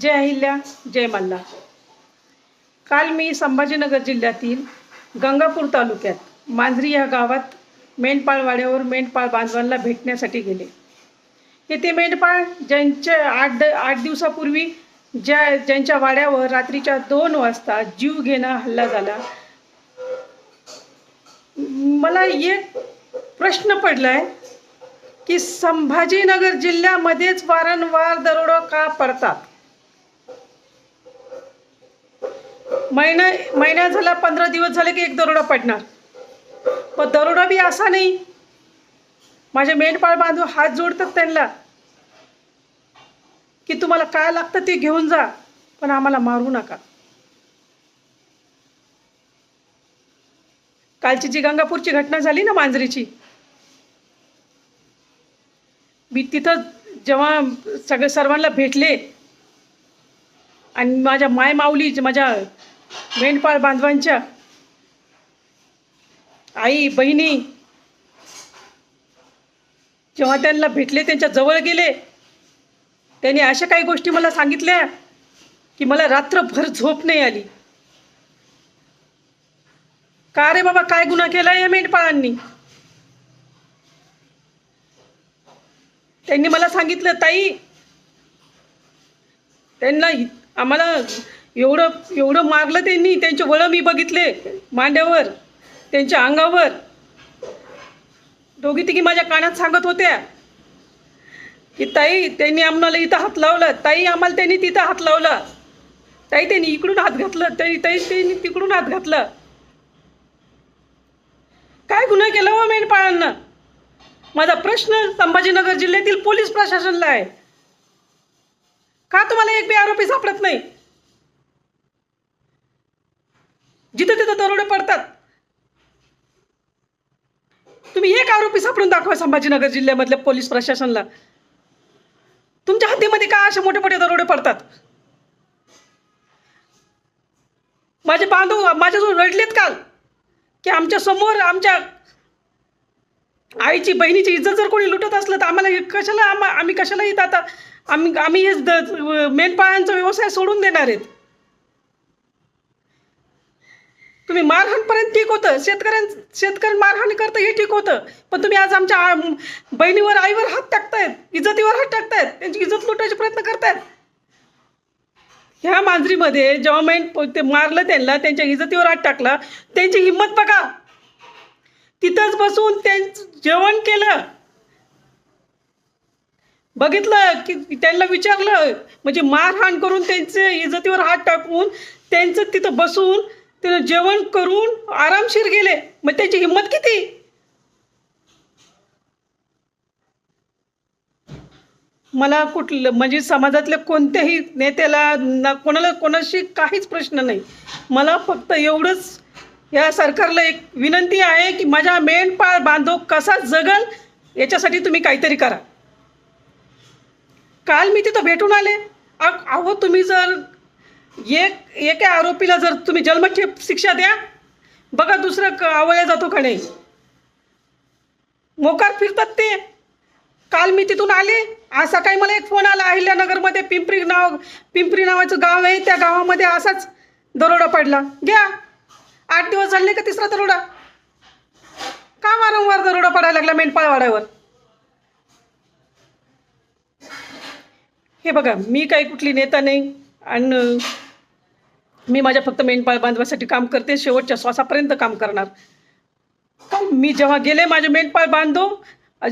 जय अहिल्या जय मल्ला. काल मी संभाजीनगर जिल्ह्यातील गंगापूर तालुक्यात मांजरी या गावात मेंढपाळ वाड्यावर मेंढपाळ बांधवांना भेटण्यासाठी गेले. येथे मेंढपाळ ज्यांच्या आठ द आठ दिवसापूर्वी ज्या ज्यांच्या वाड्यावर रात्रीच्या दोन वाजता जीव घेणा हल्ला झाला. मला एक प्रश्न पडलाय की संभाजीनगर जिल्ह्यामध्येच वारंवार दरोडा का पडतात? महिना महिना झाला पंधरा दिवस झाले की एक दरोडा पडणार. पण दरोडा बी असा नाही. माझे मेंढपाळ बांधव हात जोडतात त्यांना. की तुम्हाला काय लागतं ते घेऊन जा पण आम्हाला मारू नका. कालची जी गंगापूरची घटना झाली ना मांजरीची मी तिथं जेव्हा सगळे सर्वांना भेटले आणि माझ्या माय माऊली माझ्या मेंढपाळ बांधवांच्या आई बहिणी जेव्हा त्यांना भेटले त्यांच्या जवळ गेले त्यांनी अशा काही गोष्टी मला सांगितल्या की मला रात्रभर झोप नाही आली. का रे बाबा काय गुन्हा केला या मेंढपाळांनी? त्यांनी मला सांगितलं ताई त्यांना आम्हाला एवढं एवढं मारलं त्यांनी. त्यांचे वळं मी बघितले मांड्यावर त्यांच्या अंगावर. दोघी तिघी माझ्या कानात सांगत होत्या की ताई त्यांनी आम्हाला इथं हात लावला. ताई आम्हाला त्यांनी तिथं हात लावला. ताई त्यांनी इकडून हात घातलं. ताई ताई त्यांनी तिकडून हात घातला. काय गुन्हा केला व मेंढपाळांना? माझा प्रश्न संभाजीनगर जिल्ह्यातील पोलीस प्रशासनला आहे. का तुम्हाला एक बी आरोपी सापडत नाही? जिथं तिथं दरोडे पडतात. तुम्ही एक आरोपी सापडून दाखवा संभाजीनगर जिल्ह्यामधल्या पोलीस प्रशासनाला. तुमच्या हद्दीमध्ये का असे मोठे मोठे दरोडे पडतात? माझे बांधव माझ्याजवळ रडलेत काल. की आमच्यासमोर आमच्या आईची बहिणीची इज्जत जर कोणी लुटत असलं तर आम्हाला कशाला आम्हा आम्ही कशाला येत आता आम्ही आम्ही हे द- मेंढपाळांचा व्यवसाय सोडून देणार आहेत. तुम्ही मारहाणपर्यंत ठीक होतं. शेतकऱ्यां शेतकरी मारहाण करतं हे ठीक होतं. पण तुम्ही आज आमच्या बहिणीवर आईवर हात टाकतायत इज्जतीवर हात टाकतायत त्यांची इज्जत लुटायचे प्रयत्न करतायत. ह्या मांजरीमध्ये जेव्हा मैन ते मारलं त्यांना त्यांच्या इज्जतीवर हात टाकला त्यांची हिंमत बघा. तिथंच बसून त्यांचं जेवण केलं. बघितलं की त्यांना विचारलं म्हणजे मारहाण करून त्यांचे इज्जतीवर हात टाकून त्यांचं तिथं बसून त्यानं जेवण करून आरामशीर गेले. मग त्याची हिंमत किती? मला कुठलं म्हणजे समाजातल्या कोणत्याही नेत्याला ना कोणाला कोणाशी काहीच प्रश्न नाही. मला फक्त एवढंच या सरकारला एक विनंती आहे की माझ्या मेंढपाळ बांधव कसा जगल याच्यासाठी तुम्ही काहीतरी करा. काल मी तिथं भेटून आले. अहो तुम्ही जर एक एका आरोपीला जर तुम्ही जन्मठेप शिक्षा द्या बघा दुसरं क- आवळ्या जातो का नाही. मोकार फिरतात ते. काल मी तिथून आले आज सकाळी मला एक फोन आला अहिल्यानगरमध्ये पिंपरी नाव पिंपरी नावाचं गाव आहे त्या गावामध्ये असाच दरोडा पडला. घ्या. आठ दिवस झाले का तिसरा दरोडा? का वारंवार दरोडा पडायला लागला मेंढपाळवाड्यावर हे बघा मी काही कुठली नेता नाही. आणि मी माझ्या फक्त मेंढपाळ बांधवासाठी काम करते शेवटच्या श्वासापर्यंत काम करणार. पण मी जेव्हा गेले माझे मेंढपाळ बांधव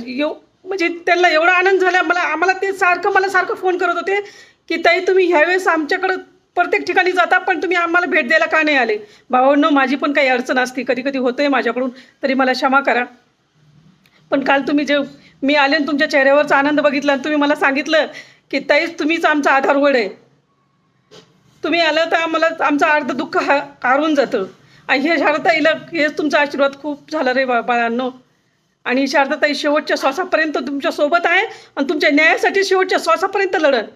यो म्हणजे त्यांना एवढा आनंद झाला मला आम्हाला ते सारखं मला सारखं फोन करत होते की ताई तुम्ही ह्यावेळेस आमच्याकडं प्रत्येक ठिकाणी जाता पण तुम्ही आम्हाला भेट द्यायला का नाही आले? भावांनो माझी पण काही अडचण असते कधी कधी होतंय माझ्याकडून तरी मला क्षमा करा. पण काल तुम्ही जे मी आले तुमच्या चेहऱ्यावरचा आनंद बघितला आणि तुम्ही मला सांगितलं की ताईच तुम्हीच आमचा आधार आधारवड आहे. तुम्ही आलं तर आम्हाला आमचं अर्ध दुःख हा जातं. आणि हे शारदाताईला हेच तुमचा आशीर्वाद खूप झाला रे बा बाळांनो. आणि शारदाताई शेवटच्या श्वासापर्यंत तुमच्यासोबत आहे आणि तुमच्या न्यायासाठी शेवटच्या श्वासापर्यंत लढत.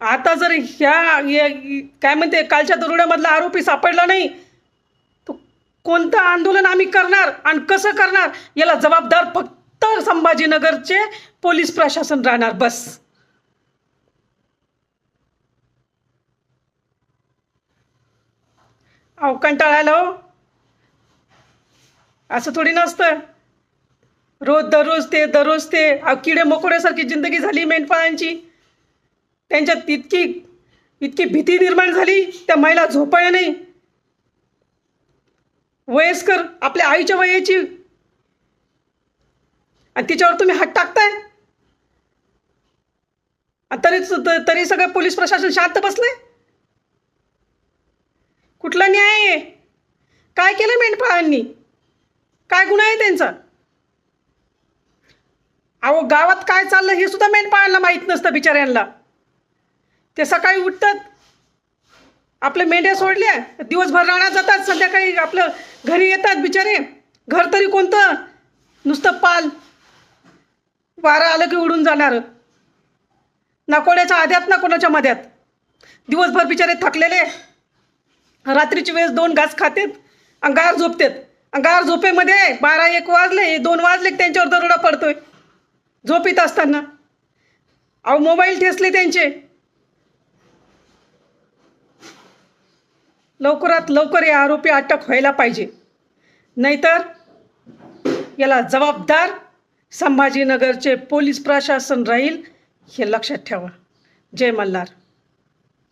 आता जर ह्या काय म्हणते कालच्या दरोड्यामधला आरोपी सापडला नाही तर कोणतं आंदोलन आम्ही करणार आणि कसं करणार याला जबाबदार फक्त संभाजीनगरचे पोलीस प्रशासन राहणार बस. अहो कंटाळायला हो. असं थोडी नसतं. रोज दररोज ते दररोज ते. अहो किडे मोकोड्यासारखी जिंदगी झाली मेंढपाळांची. त्यांच्यात इतकी इतकी भीती निर्माण झाली त्या महिला झोपाया नाही. वयस्कर आपल्या आईच्या वयाची. आणि तिच्यावर तुम्ही हात टाकताय? तरी तरी सगळं पोलीस प्रशासन शांत बसलंय? कुठला न्याय आहे? काय केलं मेंढपाळांनी काय गुन्हा आहे त्यांचा? अहो गावात काय चाललं हे सुद्धा मेंढपाळांना माहीत नसतं बिचाऱ्यांना. ते सकाळी उठतात आपल्या मेंढ्या सोडल्या दिवसभर राहण्यात जातात संध्याकाळी आपलं घरी येतात बिचारे. घर तरी कोणतं? नुसतं पाल. वारा आलं की उडून जाणार. ना कोणाच्या आध्यात ना कोणाच्या मध्यात दिवसभर बिचारे थकलेले. रात्रीची वेळेस दोन घास खातेत अंगार झोपतेत. अंगार झोपेमध्ये बारा एक वाजले दोन वाजले त्यांच्यावर दरोडा पडतोय. झोपीत असताना. अहो मोबाईल ठेसले त्यांचे. लवकरात लवकर या आरोपी अटक व्हायला पाहिजे. नाहीतर याला जबाबदार संभाजीनगरचे पोलीस प्रशासन राहील. हे लक्षात ठेवा. जय मल्हार.